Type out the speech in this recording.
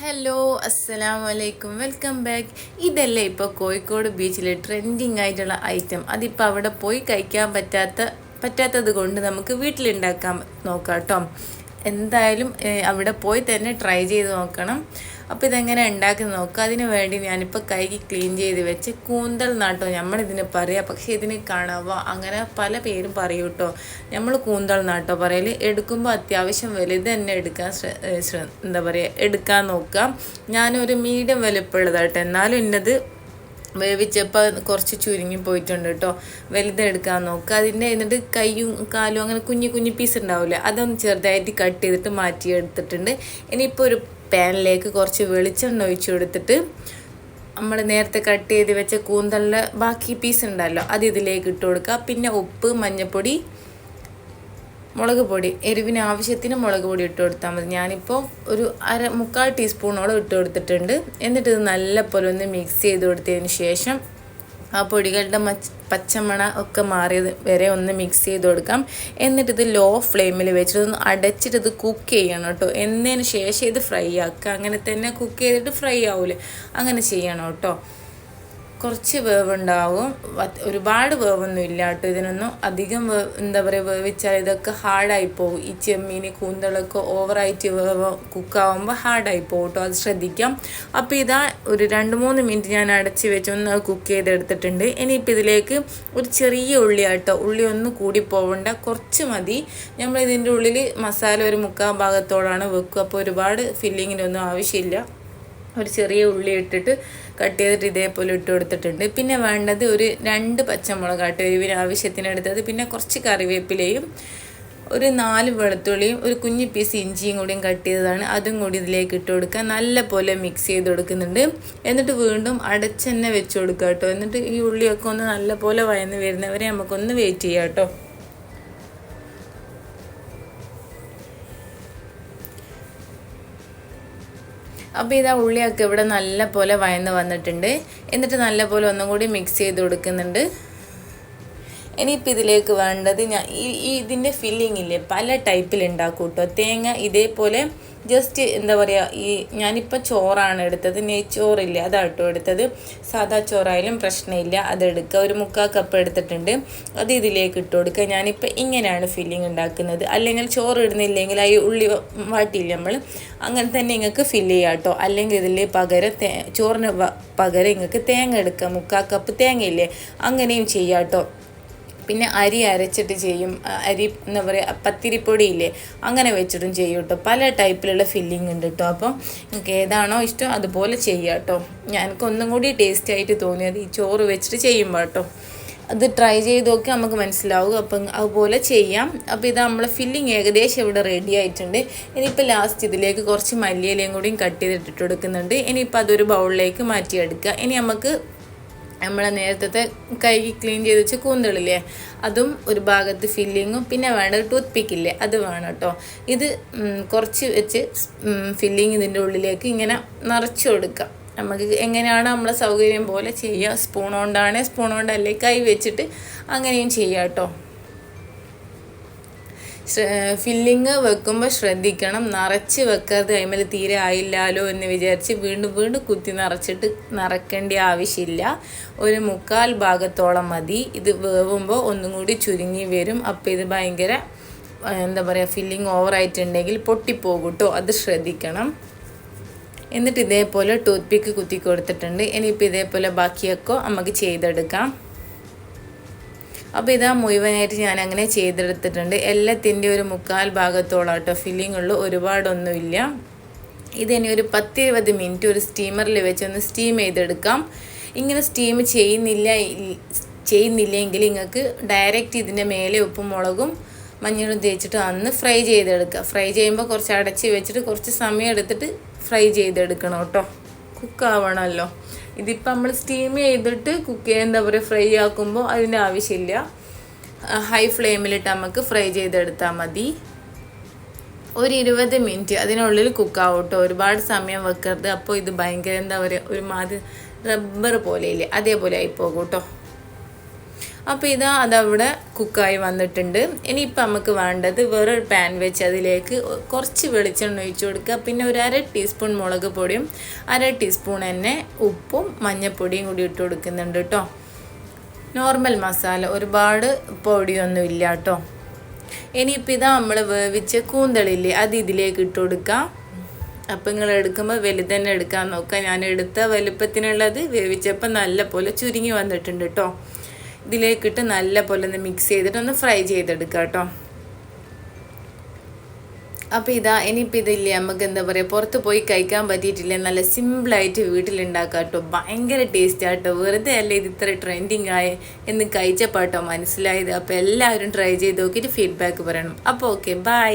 Hello അസ്സലാം വലൈക്കും welcome back. ഇതല്ലേ ഇപ്പോൾ കോഴിക്കോട് ബീച്ചിൽ ട്രെൻഡിങ് ആയിട്ടുള്ള ഐറ്റം അതിപ്പോൾ അവിടെ പോയി കഴിക്കാൻ പറ്റാത്ത പറ്റാത്തത് കൊണ്ട് നമുക്ക് വീട്ടിലുണ്ടാക്കാൻ നോക്കാം കേട്ടോ എന്തായാലും അവിടെ പോയി തന്നെ ട്രൈ ചെയ്ത് നോക്കണം. അപ്പോൾ ഇതെങ്ങനെ ഉണ്ടാക്കി നോക്കുക? അതിന് വേണ്ടി ഞാനിപ്പോൾ കൈക്ക് ക്ലീൻ ചെയ്ത് വെച്ച് കൂന്തൽ നാട്ടോ നമ്മളിതിന് പറയുക പക്ഷേ ഇതിന് കണവ അങ്ങനെ പല പേരും പറയൂ കേട്ടോ നമ്മൾ കൂന്തൽ നാട്ടോ പറയൽ എടുക്കുമ്പോൾ അത്യാവശ്യം വലുത് തന്നെ എടുക്കാൻ എന്താ പറയുക എടുക്കാൻ നോക്കാം ഞാനൊരു മീഡിയം വലുപ്പമുള്ളതായിട്ട് എന്നാലും ഇന്നത് വേവിച്ചപ്പോൾ കുറച്ച് ചുരുങ്ങി പോയിട്ടുണ്ട് കേട്ടോ. വലുതെടുക്കാൻ നോക്കുക അതിന്റെ എന്നിട്ട് കൈയും കാലും അങ്ങനെ കുഞ്ഞു കുഞ്ഞു പീസ് ഉണ്ടാവില്ല? അതൊന്ന് ചെറുതായിട്ട് കട്ട് ചെയ്തിട്ട് മാറ്റി എടുത്തിട്ടുണ്ട് ഇനിയിപ്പോൾ ഒരു പാനിലേക്ക് കുറച്ച് വെളിച്ചെണ്ണ ഒഴിച്ചു കൊടുത്തിട്ട് നമ്മൾ നേരത്തെ കട്ട് ചെയ്ത് വെച്ച കൂന്തലിന്റെ ബാക്കി പീസ് ഉണ്ടല്ലോ അത് ഇതിലേക്ക് ഇട്ട് കൊടുക്കുക. പിന്നെ ഉപ്പ് മഞ്ഞൾപ്പൊടി മുളക് പൊടി എരിവിന് ആവശ്യത്തിന് മുളക് പൊടി ഇട്ട് കൊടുത്താൽ മതി. ഞാനിപ്പോൾ ഒരു അര മുക്കാൽ ടീസ്പൂണോളം ഇട്ട് കൊടുത്തിട്ടുണ്ട്. എന്നിട്ട് ഇത് നല്ലപോലെ ഒന്ന് മിക്സ് ചെയ്ത് കൊടുത്തതിന് ശേഷം ആ പൊടികളുടെ പച്ചമണ ഒക്കെ മാറിയത് വരെ ഒന്ന് മിക്സ് ചെയ്ത് കൊടുക്കാം. എന്നിട്ട് ഇത് ലോ ഫ്ലെയിമിൽ വെച്ചിട്ട് ഒന്ന് അടച്ചിട്ട് ഇത് കുക്ക് ചെയ്യണം കേട്ടോ. എന്നതിന് ശേഷം ഇത് ഫ്രൈ ആക്കുക. അങ്ങനെ തന്നെ കുക്ക് ചെയ്തിട്ട് ഫ്രൈ ആവില്ലേ അങ്ങനെ ചെയ്യണം കേട്ടോ. കുറച്ച് വേവുണ്ടാവും ഒരുപാട് വേവൊന്നും ഇല്ല കേട്ടോ. ഇതിനൊന്നും അധികം എന്താ പറയുക വേവിച്ചാൽ ഇതൊക്കെ ഹാർഡായി പോകും. ഈ ചെമ്മീൻ കൂന്തളൊക്കെ ഓവറായിട്ട് വേവ് കുക്കാവുമ്പോൾ ഹാർഡായി പോകും കേട്ടോ. അത് ശ്രദ്ധിക്കാം. അപ്പോൾ ഇതാ ഒരു രണ്ട് മൂന്ന് മിനിറ്റ് ഞാൻ അടച്ച് വെച്ച് ഒന്ന് കുക്ക് ചെയ്തെടുത്തിട്ടുണ്ട്. ഇനിയിപ്പോൾ ഇതിലേക്ക് ഒരു ചെറിയ ഉള്ളി ആട്ടോ. ഉള്ളി ഒന്ന് കൂടി പോവണ്ട. കുറച്ച് മതി. നമ്മൾ ഇതിന്റെ ഉള്ളിൽ മസാല ഒരു മുക്കാൽ ഭാഗത്തോടാണ് വെക്കുക. അപ്പോൾ ഒരുപാട് ഫില്ലിങ്ങിനൊന്നും ആവശ്യമില്ല. ഒരു ചെറിയ ഉള്ളി ഇട്ടിട്ട് കട്ട് ചെയ്തിട്ട് ഇതേപോലെ ഇട്ട് കൊടുത്തിട്ടുണ്ട്. പിന്നെ വേണ്ടത് ഒരു രണ്ട് പച്ചമുളക് കേട്ടോ ഇവർ ആവശ്യത്തിന് എടുത്തത് പിന്നെ കുറച്ച് കറിവേപ്പിലയും ഒരു നാല് വെളുത്തുള്ളിയും ഒരു കുഞ്ഞു പീസ് ഇഞ്ചിയും കൂടിയും കട്ട് ചെയ്തതാണ്. അതും കൂടി ഇതിലേക്ക് ഇട്ട് കൊടുക്കുക. നല്ല പോലെ മിക്സ് ചെയ്ത് കൊടുക്കുന്നുണ്ട്. എന്നിട്ട് വീണ്ടും അടച്ചെന്നെ വെച്ച് കൊടുക്കുക കേട്ടോ. എന്നിട്ട് ഈ ഉള്ളിയൊക്കെ ഒന്ന് നല്ല പോലെ വയന്ന് വരുന്നവരെ നമുക്കൊന്ന് വെയിറ്റ് ചെയ്യാം കേട്ടോ. അപ്പോൾ ഇതാ ഉള്ളിയൊക്കെ ഇവിടെ നല്ല പോലെ വയന്ന് വന്നിട്ടുണ്ട്. എന്നിട്ട് നല്ല പോലെ ഒന്നും കൂടി മിക്സ് ചെയ്ത് കൊടുക്കുന്നുണ്ട്. ഇനിയിപ്പോൾ ഇതിലേക്ക് വേണ്ടത് ഞാൻ ഈ ഇതിന്റെ ഫില്ലിംഗ് ഇല്ലേ പല ടൈപ്പിൽ ഉണ്ടാക്കും കേട്ടോ തേങ്ങ ഇതേപോലെ ജസ്റ്റ് എന്താ പറയുക ഈ ഞാനിപ്പോൾ ചോറാണ് എടുത്തത് നെയ്ച്ചോറില്ല അതാട്ടോ എടുത്തത്. സാദാ ചോറായാലും പ്രശ്നമില്ല അതെടുക്കുക ഒരു മുക്കാൽ കപ്പ് എടുത്തിട്ടുണ്ട് അത് ഇതിലേക്ക് ഇട്ട് കൊടുക്കുക ഞാനിപ്പോൾ ഇങ്ങനെയാണ് ഫില്ലിംഗ് ഉണ്ടാക്കുന്നത് അല്ലെങ്കിൽ ചോറ് ഇടുന്നില്ലെങ്കിൽ ഈ ഉള്ളി വാട്ടിയില്ല നമ്മൾ അങ്ങനെ തന്നെ നിങ്ങൾക്ക് ഫില്ല് ചെയ്യാം കേട്ടോ അല്ലെങ്കിൽ ഇതിൽ പകരം തേ ചോറിന് പകരം നിങ്ങൾക്ക് തേങ്ങ എടുക്കുക മുക്കാൽ കപ്പ് തേങ്ങയില്ലേ അങ്ങനെയും ചെയ്യാം കേട്ടോ പിന്നെ അരി അരച്ചിട്ട് ചെയ്യും. അരി എന്താ പറയുക പത്തിരിപ്പൊടി ഇല്ലേ അങ്ങനെ വെച്ചിട്ടും ചെയ്യും കേട്ടോ. പല ടൈപ്പിലുള്ള ഫില്ലിംഗ് ഉണ്ട് കേട്ടോ. അപ്പം നിങ്ങൾക്ക് ഏതാണോ ഇഷ്ടം അതുപോലെ ചെയ്യാം കേട്ടോ. എനിക്ക് ഒന്നും കൂടി ടേസ്റ്റി ആയിട്ട് തോന്നിയത് ഈ ചോറ് വെച്ചിട്ട് ചെയ്യുമ്പോൾ കേട്ടോ. അത് ട്രൈ ചെയ്ത് നോക്കി നമുക്ക് മനസ്സിലാവും. അപ്പം അതുപോലെ ചെയ്യാം. അപ്പോൾ ഇത് നമ്മളെ ഫില്ലിങ് ഏകദേശം ഇവിടെ റെഡി ആയിട്ടുണ്ട്. ഇനിയിപ്പോൾ ലാസ്റ്റ് ഇതിലേക്ക് കുറച്ച് മല്ലിയിലയും കൂടിയും കട്ട് ചെയ്തിട്ട് ഇട്ട് കൊടുക്കുന്നുണ്ട്. ഇനിയിപ്പോൾ അതൊരു ബൗളിലേക്ക് മാറ്റിയെടുക്കുക. ഇനി നമുക്ക് നമ്മളെ നേരത്തെ കൈ ക്ലീൻ ചെയ്ത് വെച്ച് കൂന്തളില്ലേ? അതും ഒരു ഭാഗത്ത് ഫില്ലിങ്ങും പിന്നെ വേണ്ടത് ടൂത്ത് പിക്കില്ലേ അത് വേണം കേട്ടോ. ഇത് കുറച്ച് വെച്ച് ഫില്ലിങ് ഇതിന്റെ ഉള്ളിലേക്ക് ഇങ്ങനെ നിറച്ചു കൊടുക്കാം നമുക്ക് എങ്ങനെയാണ് നമ്മളെ സൗകര്യം പോലെ ചെയ്യുക സ്പൂൺ കൊണ്ടാണ് സ്പൂൺ കൊണ്ടല്ലേ കൈ വെച്ചിട്ട് അങ്ങനെയും ചെയ്യാം കേട്ടോ. ഫില്ലിങ് വെക്കുമ്പോൾ ശ്രദ്ധിക്കണം. നിറച്ച് വെക്കാതെ അതിമേൽ തീരെ ആയില്ലാലോ എന്ന് വിചാരിച്ച് വീണ്ടും വീണ്ടും കുത്തി നിറച്ചിട്ട് നിറക്കേണ്ട ആവശ്യമില്ല. ഒരു മുക്കാൽ ഭാഗത്തോളം മതി. ഇത് വേവുമ്പോൾ ഒന്നും കൂടി ചുരുങ്ങി വരും. അപ്പോൾ ഇത് ഭയങ്കര എന്താ പറയുക ഫില്ലിങ് ഓവറായിട്ടുണ്ടെങ്കിൽ പൊട്ടിപ്പോകും കേട്ടോ അത് ശ്രദ്ധിക്കണം. എന്നിട്ട് ഇതേപോലെ ടൂത്ത് പിക്ക് കുത്തി കൊടുത്തിട്ടുണ്ട്. ഇനിയിപ്പോൾ ഇതേപോലെ ബാക്കിയൊക്കെ നമുക്ക് ചെയ്തെടുക്കാം. അപ്പോൾ ഇതാ മുഴുവനായിട്ട് ഞാൻ അങ്ങനെ ചെയ്തെടുത്തിട്ടുണ്ട്. എല്ലാത്തിന്റെ ഒരു മുക്കാൽ ഭാഗത്തോളം കേട്ടോ ഫില്ലിംഗ് ഉള്ളു. ഒരുപാടൊന്നുമില്ല. ഇതിനി ഒരു പത്തിരുപത് മിനിറ്റ് ഒരു സ്റ്റീമറിൽ വെച്ചൊന്ന് സ്റ്റീം ചെയ്തെടുക്കാം. ഇങ്ങനെ സ്റ്റീം ചെയ്യുന്നില്ല ചെയ്യുന്നില്ലെങ്കിൽ നിങ്ങൾക്ക് ഡയറക്റ്റ് ഇതിന്റെ മേലെ ഉപ്പും മുളകും മഞ്ഞളും തേച്ചിട്ട് അന്ന് ഫ്രൈ ചെയ്തെടുക്കുക. ഫ്രൈ ചെയ്യുമ്പോൾ കുറച്ച് അടച്ച് വെച്ചിട്ട് കുറച്ച് സമയം എടുത്തിട്ട് ഫ്രൈ ചെയ്തെടുക്കണം കേട്ടോ. കുക്കാവണമല്ലോ ഇതിപ്പോൾ നമ്മൾ സ്റ്റീം ചെയ്തിട്ട് കുക്ക് എന്താ പറയുക ഫ്രൈ ആക്കുമ്പോൾ അതിന്റെ ആവശ്യമില്ല. ഹൈ ഫ്ലെയിമിലിട്ട് നമുക്ക് ഫ്രൈ ചെയ്തെടുത്താൽ മതി. ഒരു ഇരുപത് മിനിറ്റ് അതിനുള്ളിൽ കുക്കാവും കേട്ടോ ഒരുപാട് സമയം വെക്കരുത്. അപ്പോൾ ഇത് ഭയങ്കര എന്താ പറയുക ഒരു മാതിരി റബ്ബർ പോലെയില്ലേ അതേപോലെ ആയിപ്പോകും പോകും കേട്ടോ അപ്പോൾ ഇതാ അതവിടെ കുക്കായി വന്നിട്ടുണ്ട്. ഇനിയിപ്പോൾ നമുക്ക് വേണ്ടത് വേറൊരു പാൻ വെച്ച് അതിലേക്ക് കുറച്ച് വെളിച്ചെണ്ണ ഒഴിച്ചു കൊടുക്കുക. പിന്നെ ഒരു അര ടീസ്പൂൺ മുളക് പൊടിയും അര ടീസ്പൂൺ തന്നെ ഉപ്പും മഞ്ഞൾപ്പൊടിയും കൂടി ഇട്ട് കൊടുക്കുന്നുണ്ട് കേട്ടോ. നോർമൽ മസാല ഒരുപാട് പൊടിയൊന്നും ഇല്ല കേട്ടോ. ഇനിയിപ്പോൾ ഇതാ നമ്മൾ വേവിച്ച കൂന്തളില്ലേ അത് ഇതിലേക്ക് ഇട്ട് കൊടുക്കാം അപ്പം നിങ്ങൾ എടുക്കുമ്പോൾ വലുതന്നെ എടുക്കാൻ നോക്കുക. ഞാൻ എടുത്ത വലുപ്പത്തിനുള്ളത് വേവിച്ചപ്പോൾ നല്ല പോലെ ചുരുങ്ങി വന്നിട്ടുണ്ട് കേട്ടോ. ഇതിലേക്കിട്ട് നല്ല പോലെ ഒന്ന് മിക്സ് ചെയ്തിട്ട് ഒന്ന് ഫ്രൈ ചെയ്തെടുക്കുക കേട്ടോ അപ്പോൾ ഇതാ ഇനിയിപ്പോൾ ഇതില്ലേ നമുക്ക് എന്താ പറയുക പുറത്ത് പോയി കഴിക്കാൻ പറ്റിയിട്ടില്ല നല്ല സിമ്പിളായിട്ട് വീട്ടിലുണ്ടാക്കാം കേട്ടോ ഭയങ്കര ടേസ്റ്റ് ആട്ടോ വെറുതെ അല്ലേ ഇത് ഇത്ര ട്രെൻഡിങ് ആയ എന്ന് കഴിച്ചപ്പാട്ടോ മനസ്സിലായത്. അപ്പോൾ എല്ലാവരും ട്രൈ ചെയ്ത് നോക്കിയിട്ട് ഫീഡ്ബാക്ക് പറയണം. അപ്പോൾ ഓക്കെ ബൈ